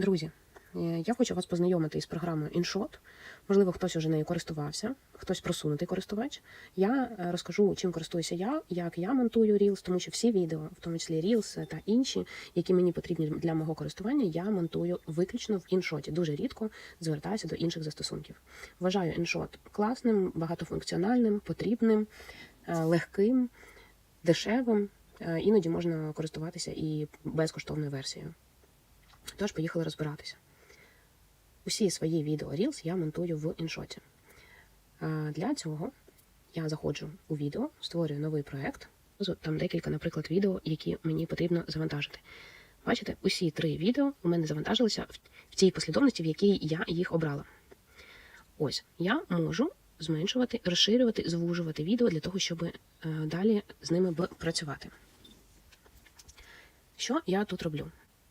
Друзі, е, я хочу вас познайомити із програмою InShot. Можливо, хтось уже нею користувався, хтось просунутий користувач. Я е, розкажу, чим користуюся я, як я монтую Reels, тому що всі відео, в тому числі Reels та інші, які мені потрібні для мого користування, я монтую виключно в InShot. Дуже рідко звертаюся до інших застосунків. Вважаю InShot класним, багатофункціональним, потрібним, е, легким, дешевим. Іноді можна користуватися і безкоштовною версією. Тож поїхали розбиратися. Усі свої відео Reels я монтую в іншоті. Для цього я заходжу у відео, створюю новий проект. Там декілька, наприклад, відео, які мені потрібно завантажити. Бачите, усі три відео у мене завантажилися в- в тій послідовності, в якій я їх обрала. Ось я можу зменшувати, розширювати, звужувати відео для того, щоб е, далі з ними працювати. Що я тут роблю?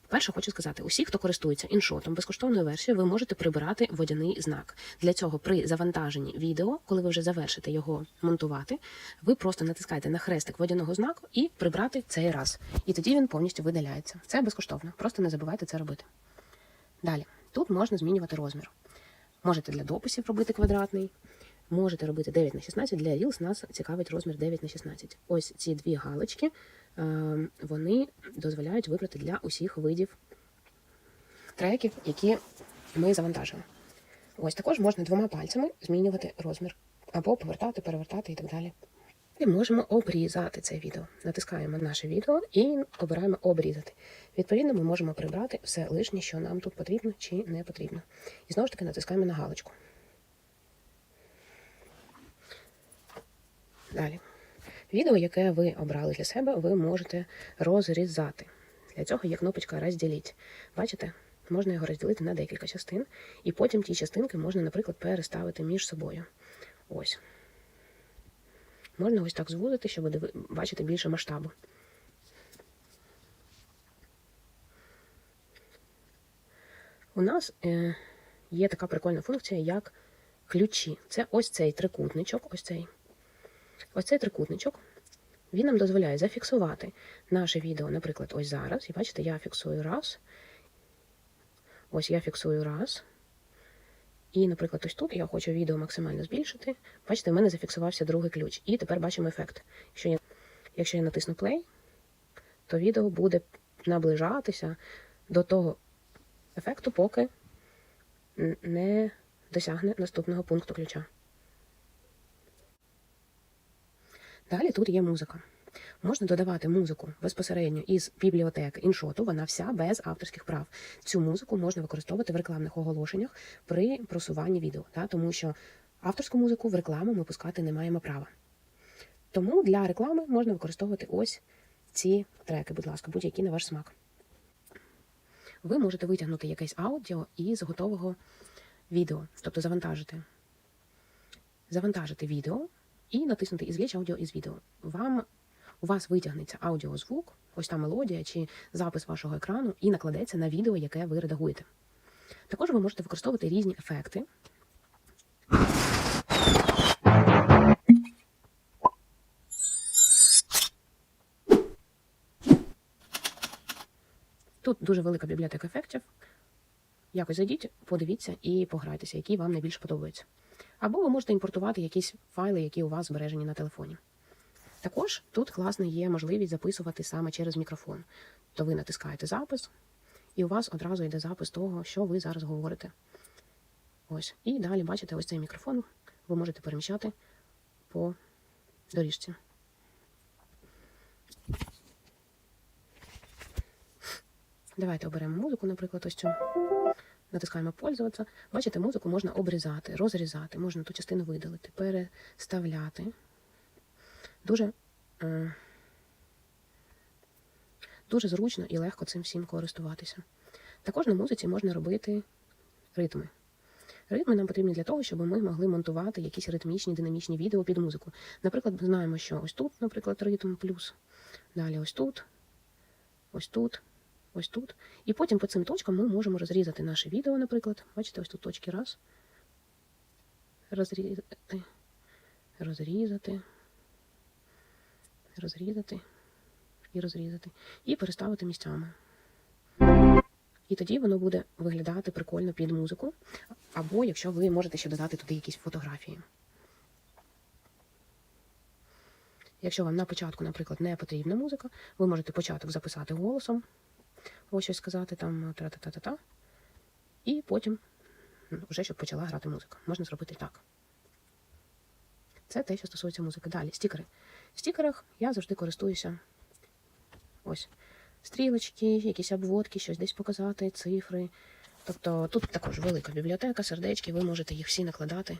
Перше, хочу сказати, усі, хто користується іншотом безкоштовною версією, ви можете прибирати водяний знак. Для цього при завантаженні відео, коли ви вже завершите його монтувати, ви просто натискаєте на хрестик водяного знаку і прибрати цей раз. І тоді він повністю видаляється. Це безкоштовно. Просто не забувайте це робити. Далі, тут можна змінювати розмір. Можете для дописів робити квадратний, можете робити 9 на 16. Для Reels нас цікавить розмір 9 на 16. Ось ці дві галочки, е, вони дозволяють вибрати для усіх видів треків, які ми завантажимо. Ось також можна двома пальцями змінювати розмір або повертати, перевертати і так далі. І можемо обрізати це відео. Натискаємо наше відео і обираємо обрізати. Відповідно, ми можемо прибрати все лишнє, що нам тут потрібно чи не потрібно. І знову ж таки натискаємо на галочку. Далі. Відео, яке ви обрали для себе, ви можете розрізати. Для цього є кнопочка Розділіть. Бачите? Можна його розділити на декілька частин, і потім ті частинки можна, наприклад, переставити між собою. Ось. Можна ось так звузити, щоб бачити більше масштабу. У нас е, є така прикольна функція, як ключі. Це ось цей трикутничок, ось цей. Ось цей трикутничок. Він нам дозволяє зафіксувати наше відео, наприклад, ось зараз. І бачите, я фіксую раз. Ось я фіксую раз. І, наприклад, ось тут я хочу відео максимально збільшити. Бачите, в мене зафіксувався другий ключ. І тепер бачимо ефект. Якщо я, якщо я натисну play, то відео буде наближатися до того ефекту, поки не досягне наступного пункту ключа. Далі тут є музика. Можна додавати музику безпосередньо із бібліотеки іншоту, вона вся без авторських прав. Цю музику можна використовувати в рекламних оголошеннях при просуванні відео, та, тому що авторську музику в рекламу ми пускати не маємо права. Тому для реклами можна використовувати ось ці треки, будь ласка, будь-які на ваш смак. Ви можете витягнути якесь аудіо із готового відео, тобто завантажити. Завантажити відео і натиснути «Ізвлечь аудіо із відео. Вам у вас витягнеться аудіозвук, ось та мелодія чи запис вашого екрану, і накладеться на відео, яке ви редагуєте. Також ви можете використовувати різні ефекти. Тут дуже велика бібліотека ефектів. Якось зайдіть, подивіться і пограйтеся, які вам найбільше подобаються. Або ви можете імпортувати якісь файли, які у вас збережені на телефоні. Також тут класно є можливість записувати саме через мікрофон. То ви натискаєте запис, і у вас одразу йде запис того, що ви зараз говорите. Ось. І далі бачите, ось цей мікрофон ви можете переміщати по доріжці. Давайте оберемо музику, наприклад, ось цю. Натискаємо пользуватися. Бачите, музику можна обрізати, розрізати, можна ту частину видалити, переставляти. Дуже, е, дуже зручно і легко цим всім користуватися. Також на музиці можна робити ритми. Ритми нам потрібні для того, щоб ми могли монтувати якісь ритмічні, динамічні відео під музику. Наприклад, знаємо, що ось тут, наприклад, ритм плюс. Далі ось тут, ось тут, ось тут. І потім по цим точкам ми можемо розрізати наше відео, наприклад. Бачите, ось тут точки раз. Розрізати. Розрізати. Розрізати. І розрізати. І переставити місцями. І тоді воно буде виглядати прикольно під музику. Або якщо ви можете ще додати туди якісь фотографії. Якщо вам на початку, наприклад, не потрібна музика, ви можете початок записати голосом, ось щось сказати там тра-та-та-та-та, і потім вже щоб почала грати музика. Можна зробити так. Це те, що стосується музики. Далі, стікери. В стікерах я завжди користуюся ось стрілочки, якісь обводки, щось десь показати, цифри. Тобто тут також велика бібліотека, сердечки, ви можете їх всі накладати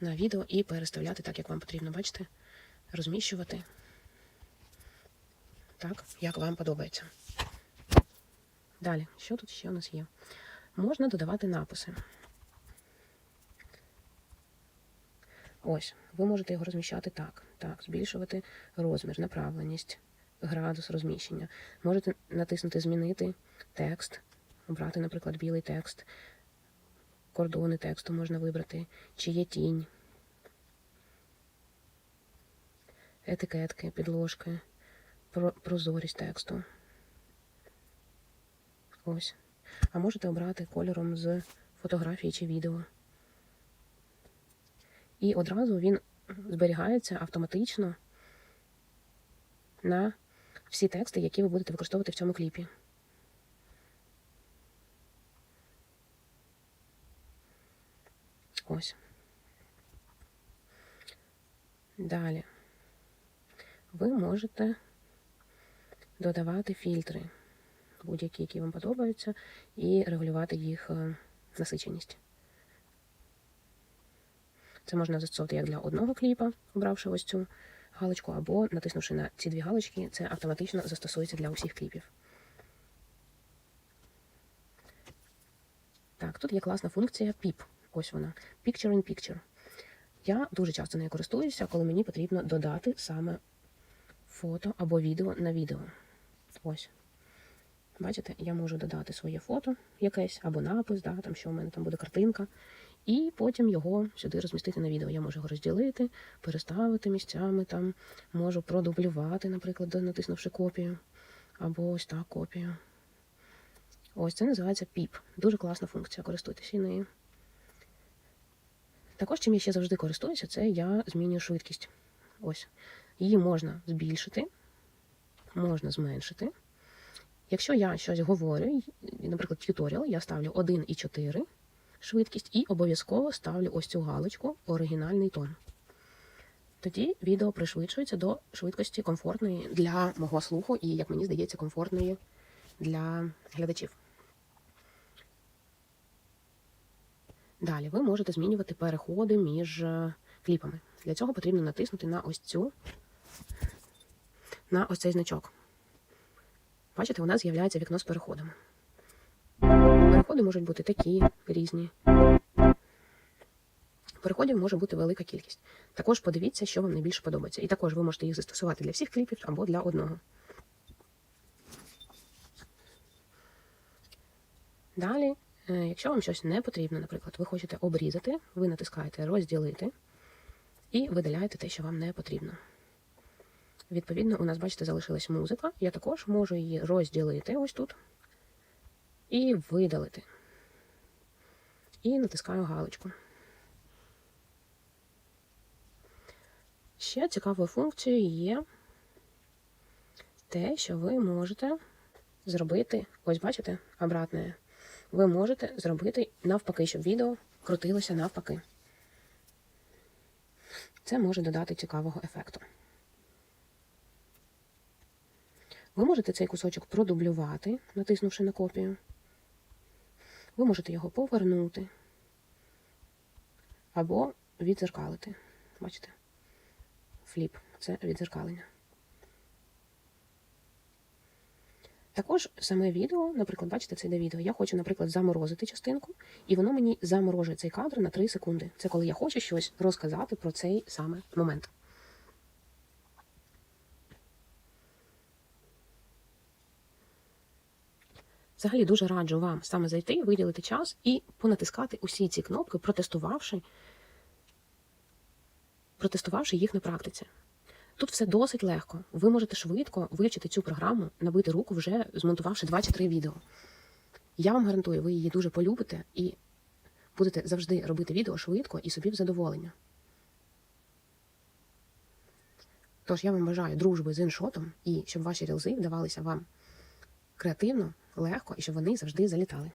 на відео і переставляти так, як вам потрібно, бачите? Розміщувати так, як вам подобається. Далі, що тут ще у нас є? Можна додавати написи. Ось, ви можете його розміщати так. Так, збільшувати розмір, направленість, градус розміщення. Можете натиснути Змінити текст, обрати, наприклад, білий текст, кордони тексту можна вибрати, чи є тінь, етикетки, підложки, прозорість тексту. Ось. А можете обрати кольором з фотографії чи відео. І одразу він зберігається автоматично на всі тексти, які ви будете використовувати в цьому кліпі. Ось. Далі. Ви можете додавати фільтри, будь-які, які вам подобаються, і регулювати їх е, насиченість. Це можна застосовувати як для одного кліпа, обравши ось цю галочку, або натиснувши на ці дві галочки, це автоматично застосується для усіх кліпів. Так, тут є класна функція PIP. Ось вона. Picture in Picture. Я дуже часто нею користуюся, коли мені потрібно додати саме фото або відео на відео. Ось. Бачите, я можу додати своє фото якесь або напис, да, там, що в мене там буде картинка, і потім його сюди розмістити на відео. Я можу його розділити, переставити місцями, там, можу продублювати, наприклад, натиснувши копію, або ось так копію. Ось це називається PIP. Дуже класна функція, користуйтесь і нею. Також, чим я ще завжди користуюся, це я змінюю швидкість. Ось. Її можна збільшити, можна зменшити. Якщо я щось говорю, наприклад, т'юторіал, я ставлю 1,4 швидкість і обов'язково ставлю ось цю галочку оригінальний тон. Тоді відео пришвидшується до швидкості комфортної для мого слуху і, як мені здається, комфортної для глядачів. Далі ви можете змінювати переходи між е, кліпами. Для цього потрібно натиснути на ось цю на ось цей значок. Бачите, у нас з'являється вікно з переходами. Переходи можуть бути такі різні. Переходів може бути велика кількість. Також подивіться, що вам найбільше подобається. І також ви можете їх застосувати для всіх кліпів або для одного. Далі, е, якщо вам щось не потрібно, наприклад, ви хочете обрізати, ви натискаєте розділити і видаляєте те, що вам не потрібно. Відповідно, у нас, бачите, залишилась музика. Я також можу її розділити ось тут і видалити. І натискаю галочку. Ще цікавою функцією є те, що ви можете зробити, ось бачите, обратне. Ви можете зробити навпаки, щоб відео крутилося навпаки. Це може додати цікавого ефекту. Ви можете цей кусочок продублювати, натиснувши на копію. Ви можете його повернути або відзеркалити. Бачите? Фліп це відзеркалення. Також саме відео, наприклад, бачите, це йде відео. Я хочу, наприклад, заморозити частинку, і воно мені заморожує цей кадр на 3 секунди. Це коли я хочу щось розказати про цей саме момент. Взагалі дуже раджу вам саме зайти, виділити час і понатискати усі ці кнопки, протестувавши, протестувавши їх на практиці. Тут все досить легко. Ви можете швидко вивчити цю програму, набити руку, вже змонтувавши 2 чи 3 відео. Я вам гарантую, ви її дуже полюбите і будете завжди робити відео швидко і собі в задоволення. Тож я вам бажаю дружби з іншотом і щоб ваші рілзи вдавалися вам креативно, легко і щоб вони завжди залітали.